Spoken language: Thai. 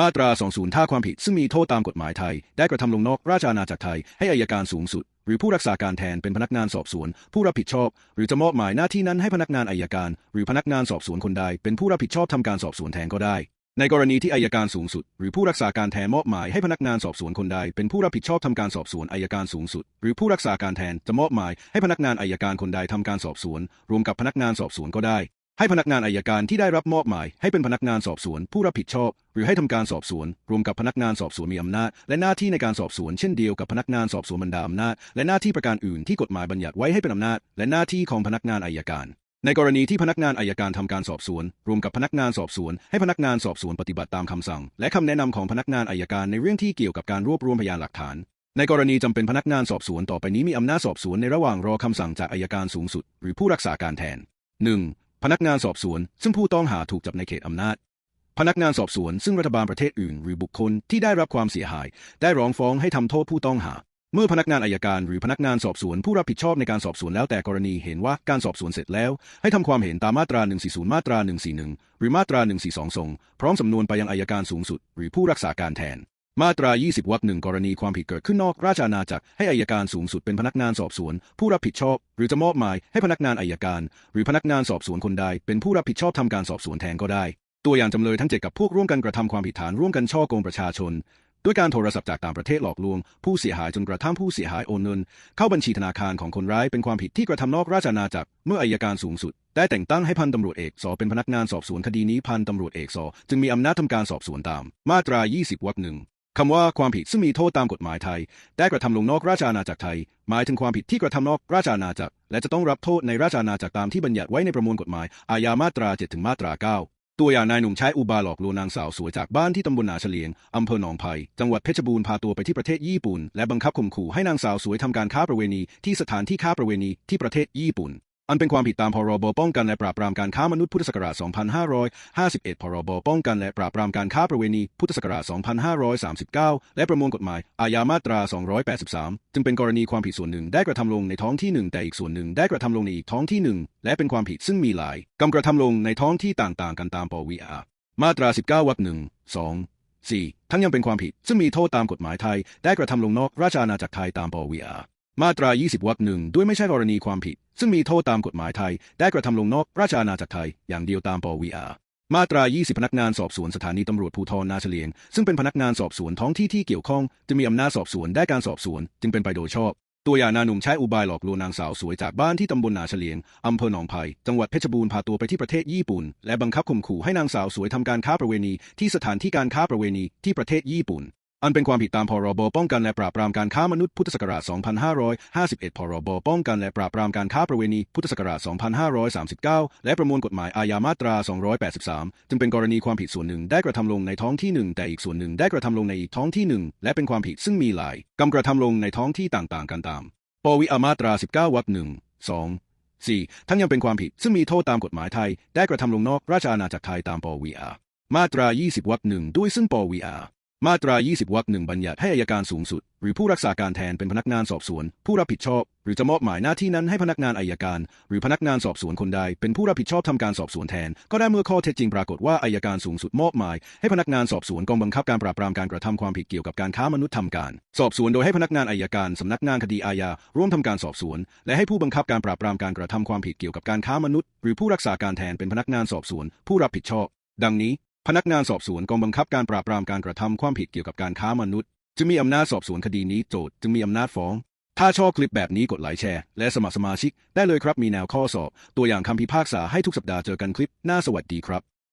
มาตรา 20 ถ้าความผิดซึ่งมีโทษตามกฎหมายไทย ได้กระทำลงนอกราชอาณาจักรไทย ให้อายการสูงสุด หรือผู้รักษาการแทนเป็นพนักงานสอบสวน ผู้รับผิดชอบ หรือจะมอบหมายหน้าที่นั้นให้พนักงานอายการ หรือพนักงานสอบสวนคนใด เป็นผู้รับผิดชอบทำการสอบสวนแทนก็ได้ ในกรณีที่อายการสูงสุด หรือผู้รักษาการแทนมอบหมายให้พนักงานสอบสวนคนใด เป็นผู้รับผิดชอบทำการสอบสวนอายการสูงสุด หรือผู้รักษาการแทนจะมอบหมายให้พนักงานอายการคนใดทำการสอบสวน รวมกับพนักงานสอบสวนก็ได้ ให้พนักงานอายการที่ได้รับมอบหมาย ให้เป็นพนักงานสอบสวน ผู้รับผิดชอบ หรือให้ทำการสอบสวน รวมกับพนักงานสอบสวนมีอำนาจ และหน้าที่ในการสอบสวนเช่นเดียวกับพนักงานสอบสวนบรรดาอำนาจ และหน้าที่ประการอื่นที่กฎหมายบัญญัติไว้ให้เป็นอำนาจ และหน้าที่ของพนักงานอายการในกรณีที่พนักงานอายการทำการสอบสวน รวมกับพนักงานสอบสวน ให้พนักงานสอบสวนปฏิบัติตามคำสั่ง และคำแนะนำของพนักงานอายการในเรื่องที่เกี่ยวกับการรวบรวมพยานหลักฐาน ในกรณีจำเป็นพนักงานสอบสวนต่อไปนี้มีอำนาจสอบสวนในระหว่างรอคำสั่งจากอายการสูงสุด หรือผู้รักษาการแทน 1. พนักงานสอบสวน ซึ่งผู้ต้องหาถูกจับในเขตอำนาจ พนักงานสอบสวน ซึ่งรัฐบาลประเทศอื่น หรือบุคคลที่ได้รับความเสียหาย ได้ร้องฟ้องให้ทำโทษผู้ต้องหา เมื่อพนักงานอายการหรือพนักงานสอบสวนผู้รับผิดชอบในการสอบสวนแล้วแต่กรณีเห็นว่าการสอบสวนเสร็จแล้ว ให้ทำความเห็นตามมาตรา 140 มาตรา 141 หรือมาตรา 142 ส่ง พร้อมสำนวนไปยังอายการสูงสุด หรือผู้รักษาการแทน มาตรา 20 วรรคหนึ่งกรณีความผิดเกิดขึ้นนอกราชอาณาจักรให้อายการสูงสุดเป็นพนักงานสอบสวน ผู้รับผิดชอบ หรือจะมอบหมายให้พนักงานอายการ หรือพนักงานสอบสวนคนใด เป็นผู้รับผิดชอบทำการสอบสวนแทนก็ได้ ตัวอย่างจำเลยทั้งเจ็ดกับพวกร่วมกันกระทำความผิดฐานร่วมกันช่อโกงประชาชน ด้วยการโทรศัพท์จากต่างประเทศหลอกลวง ผู้เสียหายจนกระทั่งผู้เสียหายโอนเงิน เข้าบัญชีธนาคารของคนร้ายเป็นความผิดที่กระทำนอกราชอาณาจักรเมื่ออายการสูงสุด ได้แต่งตั้งให้พันตำรวจเอกสอเป็นพนักงานสอบสวนคดีนี้พันตำรวจเอกสอจึงมีอำนาจทำการสอบสวนตาม มาตรา 20 วรรคหนึ่ง คำว่าความผิดซึ่งมีโทษตามกฎหมายไทย ได้กระทำลงนอกราชอาณาจักรไทย หมายถึงความผิดที่กระทำนอกราชอาณาจักร และจะต้องรับโทษในราชอาณาจักรตามที่บัญญัติไว้ในประมวลกฎหมาย อาญามาตรา 7 ถึงมาตรา 9 ตัวอย่างนายหนุ่มใช้อุบายหลอกลวงนางสาวสวยจากบ้านที่ตำบลนาเฉลียงอำเภอหนองไผ่จังหวัดเพชรบูรณ์พาตัวไปที่ประเทศญี่ปุ่น และบังคับข่มขู่ให้นางสาวสวยทำการค้าประเวณีที่สถานที่ค้าประเวณีที่ประเทศญี่ปุ่น อันเป็นความผิดตามพรบป้องกันและปราบปรามการค้ามนุษย์พุทธศักราช 2551 พรบป้องกันและปราบปรามการค้าประเวณีพุทธศักราช 2539 และประมวลกฎหมาย อาญามาตรา 283 จึงเป็นกรณีความผิดส่วนหนึ่งได้กระทำลงในท้องที่หนึ่งแต่อีกส่วนหนึ่งได้กระทำลงในอีกท้องที่หนึ่งและเป็นความผิดซึ่งมีหลายกำกระทำลงในท้องที่ต่างๆ กันตามปวีอามาตรา 19 วรรคหนึ่งสองสี่ทั้งยังเป็นความผิดซึ่งมีโทษตามกฎหมายไทย ได้กระทำลงนอกราชอาณาจักรไทยตามปวีอา มาตรา 20 วรรคหนึ่งด้วยไม่ใช่กรณีความผิด ซึ่งมีโทษตามกฎหมายไทย ได้กระทำลงนอกราชอาณาจักรไทย อย่างเดียวตามปวีอามาตรา 20 พนักงานสอบสวนสถานีตำรวจภูธรนาเฉลียง ซึ่งเป็นพนักงานสอบสวนท้องที่ที่เกี่ยวข้อง จะมีอำนาจสอบสวนได้การสอบสวน จึงเป็นไปโดยชอบ ตัวอย่างนาหนุ่มใช้อุบายหลอกลวงนางสาวสวยจากบ้านที่ตำบลนาเฉลียงอำเภอหนองไผ่จังหวัดเพชรบูรณ์พาตัวไปที่ประเทศญี่ปุ่น และบังคับข่มขู่ให้นางสาวสวยทำการค้าประเวณีที่สถานที่การค้าประเวณีที่ประเทศญี่ปุ่น อันเป็นความผิดตามพรบป้องกันและปราบปรามการค้ามนุษย์พุทธศักราช 2551 พรบป้องกันและปราบปรามการค้าประเวณีพุทธศักราช 2539 และประมวลกฎหมายอาญามาตรา 283 จึงเป็นกรณีความผิดส่วนหนึ่งได้กระทำลงในท้องที่หนึ่งแต่อีกส่วนหนึ่งได้กระทำลงในอีกท้องที่หนึ่งและเป็นความผิดซึ่งมีหลายกำกระทำลงในท้องที่ต่างๆ กันตามปวิอามาตรา 19 วรรคหนึ่งสองสี่ทั้งยังเป็นความผิดซึ่งมีโทษตามกฎหมายไทย ได้กระทำลงนอกราชอาณาจักรไทยตามปวีอา มาตรา 20 วรรคหนึ่งด้วยซึ่งปวีอา มาตรา 20 วรรคหนึ่งบัญญัติให้อายการสูงสุด หรือผู้รักษาการแทนเป็นพนักงานสอบสวน ผู้รับผิดชอบ หรือจะมอบหมายหน้าที่นั้นให้พนักงานอายการ หรือพนักงานสอบสวนคนใด เป็นผู้รับผิดชอบทำการสอบสวนแทน ก็ได้เมื่อข้อเท็จจริงปรากฏว่าอายการสูงสุดมอบหมาย ให้พนักงานสอบสวนกองบังคับการปราบปรามการกระทำความผิดเกี่ยวกับการค้ามนุษย์ทำการ สอบสวนโดยให้พนักงานอายการสำนักงานคดีอาญาร่วมทำการสอบสวน และให้ผู้บังคับการปราบปรามการกระทำความผิดเกี่ยวกับการค้ามนุษย์ หรือผู้รักษาการแทนเป็นพนักงานสอบสวน ผู้รับผิดชอบ ดังนี้ พนักงานสอบสวนกองบังคับการปราบปรามการกระทำความผิดเกี่ยวกับการค้ามนุษย์ จึงมีอำนาจสอบสวนคดีนี้โจทย์จึงมีอำนาจฟ้อง ถ้าชอบคลิปแบบนี้กดไลค์แชร์ และสมัครสมาชิก ได้เลยครับมีแนวข้อสอบ ตัวอย่างคำพิพากษาให้ทุกสัปดาห์เจอกันคลิปหน้าสวัสดีครับ